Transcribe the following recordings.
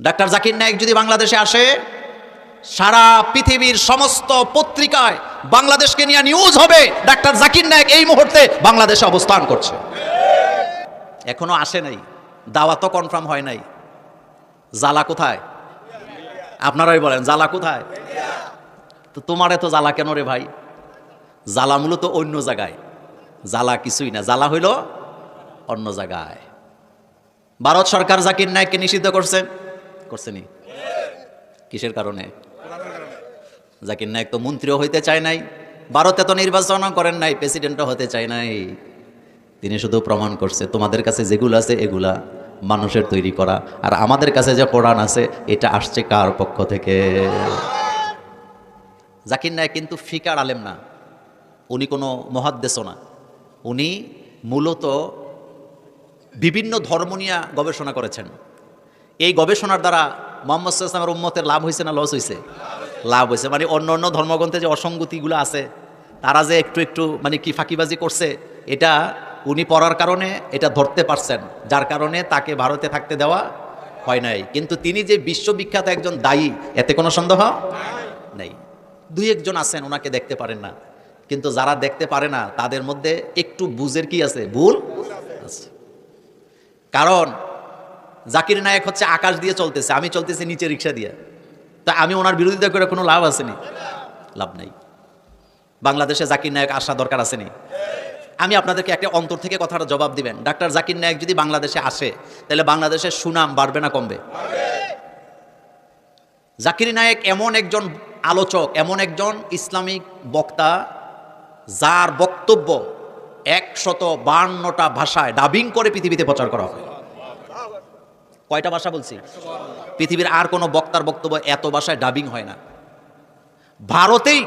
Doctor Zakir Naik যদি বাংলাদেশে আসে, সারা পৃথিবীর সমস্ত পত্রিকায় বাংলাদেশকে নিয়ে নিউজ হবে। ডাক্তার জাকির নায়েক এই মুহূর্তে বাংলাদেশে অবস্থান করছে। এখনও আসে নাই। দাওয়া তো কনফার্ম হয় নাই। জ্বালা কোথায়? আপনারাই বলেন, জ্বালা কোথায়? তো তোমার এত জ্বালা কেন রে ভাই? জ্বালা মূলত অন্য জায়গায়। জ্বালা কিছুই না। জ্বালা হইল অন্য জায়গায়। ভারত সরকার জাকির নায়ককে নিষিদ্ধ করছে। করছেনি? কিসের কারণে? জাকির নায়ক তো মন্ত্রীও হইতে চায় নাই ভারতে তো নির্বাচনও করেন নাই প্রেসিডেন্টও হতে চায় নাই। তিনি শুধু প্রমাণ করছে তোমাদের কাছে যেগুলো আছে এগুলা মানুষের তৈরি করা। আর আমাদের কাছে যে কোরআন আছে এটা আসছে কার পক্ষ থেকে? জাকির নায়ক কিন্তু ফিকার আলেম না উনি কোনো মহাদ্দেশও না। উনি মূলত বিভিন্ন ধর্ম নিয়ে গবেষণা করেছেন। এই গবেষণার দ্বারা মোহাম্মদ ইসলামের উম্মতের লাভ হয়েছে না লস হয়েছে লাভ হয়েছে মানে অন্য অন্য ধর্মগ্রন্থে যে অসঙ্গতিগুলো আছে, তারা যে একটু একটু মানে কি ফাঁকিবাজি করছে, এটা উনি পড়ার কারণে এটা ধরতে পারছেন। যার কারণে তাকে ভারতে থাকতে দেওয়া হয় নাই। কিন্তু তিনি যে বিশ্ববিখ্যাত একজন দায়ী, এতে কোনো সন্দেহ নেই। দুই একজন আছেন, ওনাকে দেখতে পারেন না। কিন্তু যারা দেখতে পারে না, তাদের মধ্যে একটু বুঝের কি আছে? ভুল আছে। কারণ জাকির নায়ক হচ্ছে আকাশ দিয়ে চলতেছে, আমি চলতেছি নিচে রিক্সা দিয়ে। তা আমি ওনার বিরোধিতা করে কোনো লাভ আসেনি। লাভ নাই। বাংলাদেশে জাকির নায়ক আসা দরকার আসেনি। আমি আপনাদেরকে একটা অন্তর থেকে কথাটা জবাব দিবেন। ডাক্তার জাকির নায়ক যদি বাংলাদেশে আসে, তাহলে বাংলাদেশের সুনাম বাড়বে না কমবে? জাকির নায়েক এমন একজন আলোচক, এমন একজন ইসলামিক বক্তা, যার বক্তব্য একশত বান্নটা ভাষায়, ডাবিং করে পৃথিবীতে প্রচার করা হয়। কয়টা ভাষা বলছি? পৃথিবীর আর কোনো বক্তার বক্তব্য এত ভাষায় ডাবিং হয় না। ভারতেই,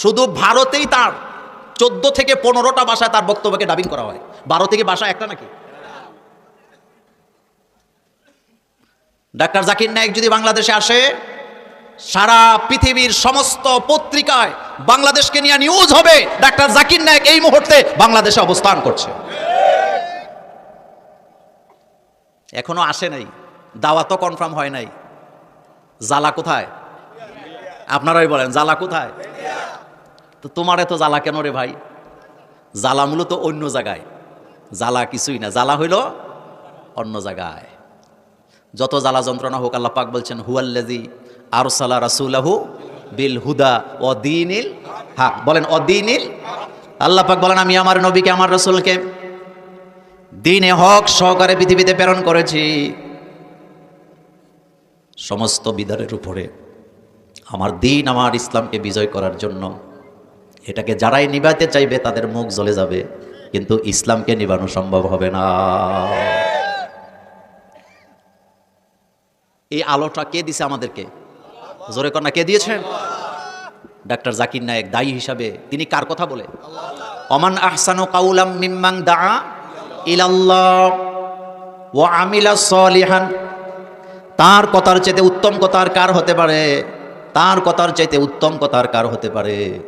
শুধু ভারতেই তার চোদ্দ থেকে পনেরোটা ভাষায় তার বক্তব্যকে ডাবিং করা হয়। বারো থেকে ভাষা একটা নাকি? ডাক্তার জাকির নায়েক যদি বাংলাদেশে আসে, সারা পৃথিবীর সমস্ত পত্রিকায় বাংলাদেশকে নিয়ে নিউজ হবে। ডাক্তার জাকির নায়ক এই মুহূর্তে বাংলাদেশে অবস্থান করছে। এখনও আসে নাই। দাওয়াতও কনফার্ম হয় নাই। জ্বালা কোথায়? আপনারাই বলেন, জ্বালা কোথায়? তো তোমার এত জ্বালা কেন রে ভাই? জ্বালা মূলত অন্য জায়গায়। জ্বালা কিছুই না, জ্বালা হইল অন্য জায়গায়। যত জ্বালা যন্ত্রণা হোক আল্লাহ পাক বলছেন হুয়াল্লাজি আরসালা রাসূলাহু বিল হুদা ও দিনিল হক বলেন অদিনিল আল্লাহ পাক বলেন, আমি আমার নবীকে, আমার রসুলকে দিনে হক সহকারে পৃথিবীতে প্রেরণ করেছি। সমস্ত বিধানের উপরে আমার দিন আমার ইসলামকে বিজয় করার জন্য। এটাকে যারাই নিবাইতে চাইবে তাদের মুখ জ্বলে যাবে, কিন্তু ইসলামকে নিবানো সম্ভব হবে না। এই আলোটা কে দিছে আমাদেরকে? জোরে কন্যা, কে দিয়েছেন? ডাক্তার জাকির নায়েক, দায়ী হিসাবে। তিনি কার কথা বলে? অমান আহসানু কাউলাম মিম্মাং দা ইলাল্লাহ ও আমিলা সলিহান। তার কথার চাইতে উত্তম কথার কার হতে পারে? তার কথার চাইতে উত্তম কথার কার হতে পারে?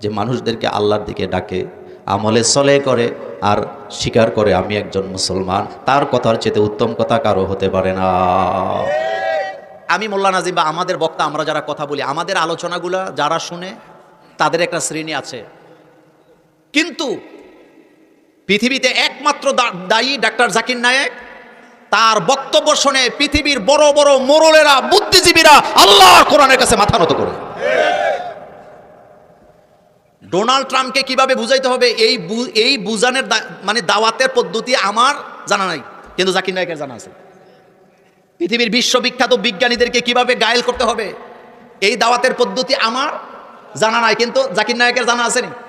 যে মানুষদেরকে আল্লাহর দিকে ডাকে, আমলে সলে করে আর স্বীকার করে আমি একজন মুসলমান, তার কথার চাইতে উত্তম কথা কারও হতে পারে না। আমি মোল্লা নাজিম বা আমাদের বক্তা, আমরা যারা কথা বলি, আমাদের আলোচনাগুলো যারা শুনে, তাদের একটা শ্রেণি আছে। কিন্তু পৃথিবীতে একমাত্র দায়ী ডাক্তার জাকির নায়েক। তার বক্তব্য শুনে পৃথিবীর বড় বড় মোরলেরা, বুদ্ধিজীবীরা আল্লাহর কোরআনের কাছে মাথা নত করে। ডোনাল্ড ট্রাম্পকে কীভাবে বুঝাইতে হবে? এই এই বুঝানের মানে দাওয়াতের পদ্ধতি আমার জানা নাই, কিন্তু জাকির নায়কের জানা আছে। পৃথিবীর বিশ্ববিখ্যাত বিজ্ঞানীদেরকে কীভাবে গায়েল করতে হবে? এই দাওয়াতের পদ্ধতি আমার জানা নাই, কিন্তু জাকির নায়কের জানা আছে নি